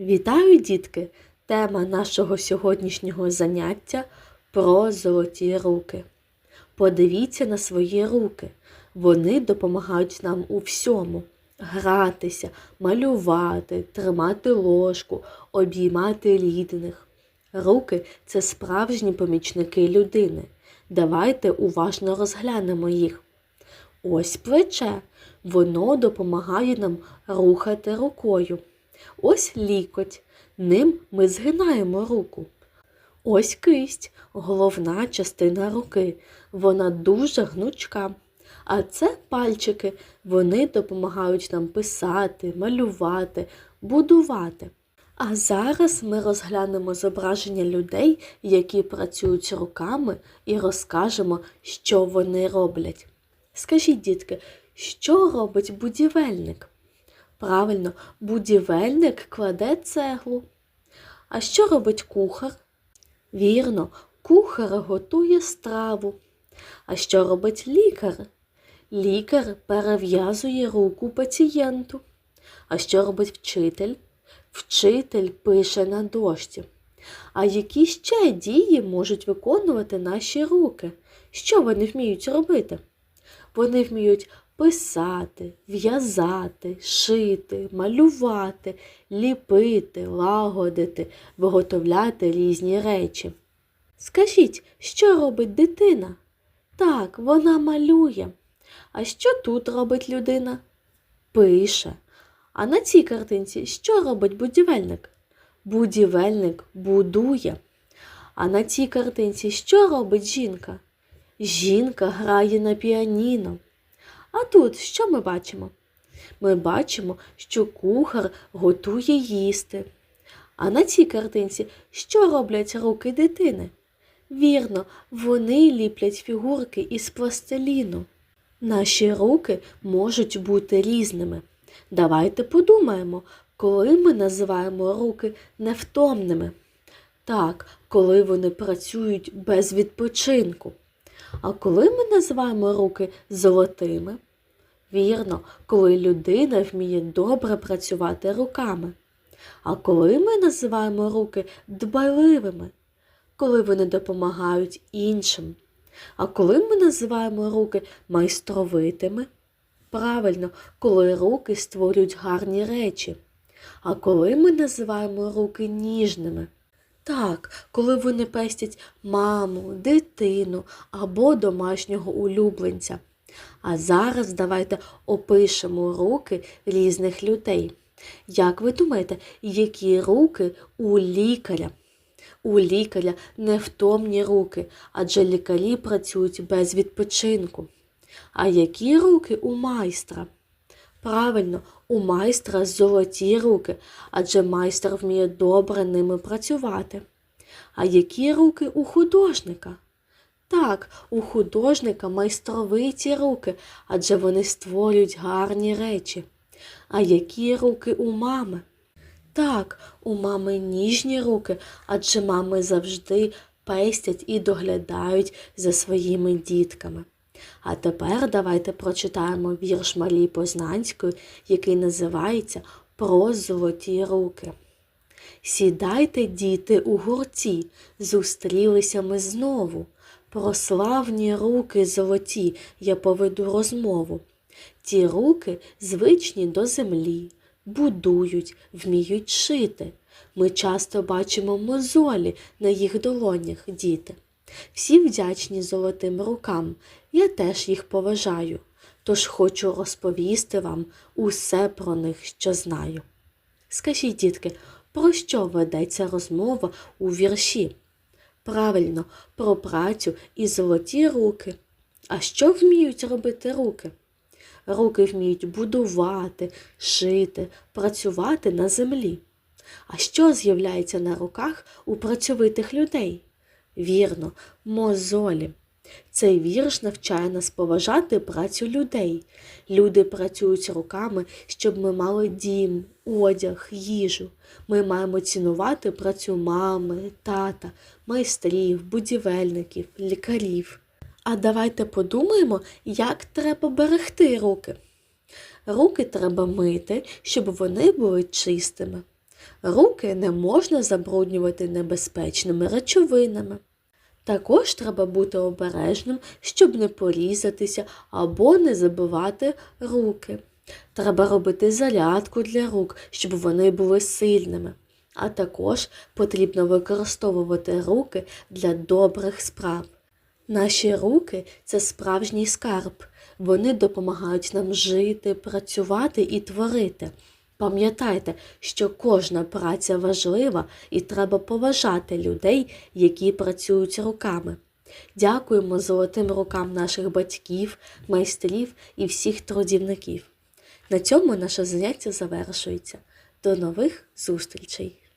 Вітаю, дітки! Тема нашого сьогоднішнього заняття про золоті руки. Подивіться на свої руки. Вони допомагають нам у всьому: гратися, малювати, тримати ложку, обіймати рідних. Руки це справжні помічники людини. Давайте уважно розглянемо їх. Ось плече. Воно допомагає нам рухати рукою. Ось лікоть. Ним ми згинаємо руку. Ось кисть, головна частина руки. Вона дуже гнучка. А це пальчики. Вони допомагають нам писати, малювати, будувати. А зараз ми розглянемо зображення людей, які працюють руками, і розкажемо, що вони роблять. Скажіть, дітки, що робить будівельник? Правильно, будівельник кладе цеглу. А що робить кухар? Вірно, кухар готує страву. А що робить лікар? Лікар перев'язує руку пацієнту. А що робить вчитель? Вчитель пише на дошці. А які ще дії можуть виконувати наші руки? Що вони вміють робити? Вони вміють писати, в'язати, шити, малювати, ліпити, лагодити, виготовляти різні речі. Скажіть, що робить дитина? Так, вона малює. А що тут робить людина? Пише. А на цій картинці що робить будівельник? Будівельник будує. А на цій картинці що робить жінка? Жінка грає на піаніно. А тут що ми бачимо? Ми бачимо, що кухар готує їсти. А на цій картинці що роблять руки дитини? Вірно, вони ліплять фігурки із пластиліну. Наші руки можуть бути різними. Давайте подумаємо, коли ми називаємо руки невтомними. Так, коли вони працюють без відпочинку. А коли ми називаємо руки золотими? Вірно, коли людина вміє добре працювати руками. А коли ми називаємо руки дбайливими, коли вони допомагають іншим. А коли ми називаємо руки майстровитими? Правильно, коли руки створюють гарні речі. А коли ми називаємо руки ніжними? Так, коли вони пестять маму, дитину або домашнього улюбленця. А зараз давайте опишемо руки різних людей. Як ви думаєте, які руки у лікаря? У лікаря невтомні руки, адже лікарі працюють без відпочинку. А які руки у майстра? Правильно, у майстра золоті руки, адже майстер вміє добре ними працювати. А які руки у художника? Так, у художника майстровиті руки, адже вони створюють гарні речі. А які руки у мами? Так, у мами ніжні руки, адже мами завжди пестять і доглядають за своїми дітками. А тепер давайте прочитаємо вірш Марії Познанської, який називається Про золоті руки. Сідайте, діти, у гурті, зустрілися ми знову. Про славні руки золоті я поведу розмову. Ті руки звичні до землі, будують, вміють шити. Ми часто бачимо мозолі на їх долонях, діти. Всі вдячні золотим рукам, я теж їх поважаю, тож хочу розповісти вам усе про них, що знаю. Скажіть, дітки, про що ведеться розмова у вірші? Правильно, про працю і золоті руки. А що вміють робити руки? Руки вміють будувати, шити, працювати на землі. А що з'являється на руках у працьовитих людей? Вірно, мозолі. Цей вірш навчає нас поважати працю людей. Люди працюють руками, щоб ми мали дім, одяг, їжу. Ми маємо цінувати працю мами, тата, майстрів, будівельників, лікарів. А давайте подумаємо, як треба берегти руки. Руки треба мити, щоб вони були чистими. Руки не можна забруднювати небезпечними речовинами. Також треба бути обережним, щоб не порізатися або не забивати руки. Треба робити зарядку для рук, щоб вони були сильними. А також потрібно використовувати руки для добрих справ. Наші руки це справжній скарб. Вони допомагають нам жити, працювати і творити. Пам'ятайте, що кожна праця важлива і треба поважати людей, які працюють руками. Дякуємо золотим рукам наших батьків, майстрів і всіх трудівників. На цьому наше заняття завершується. До нових зустрічей!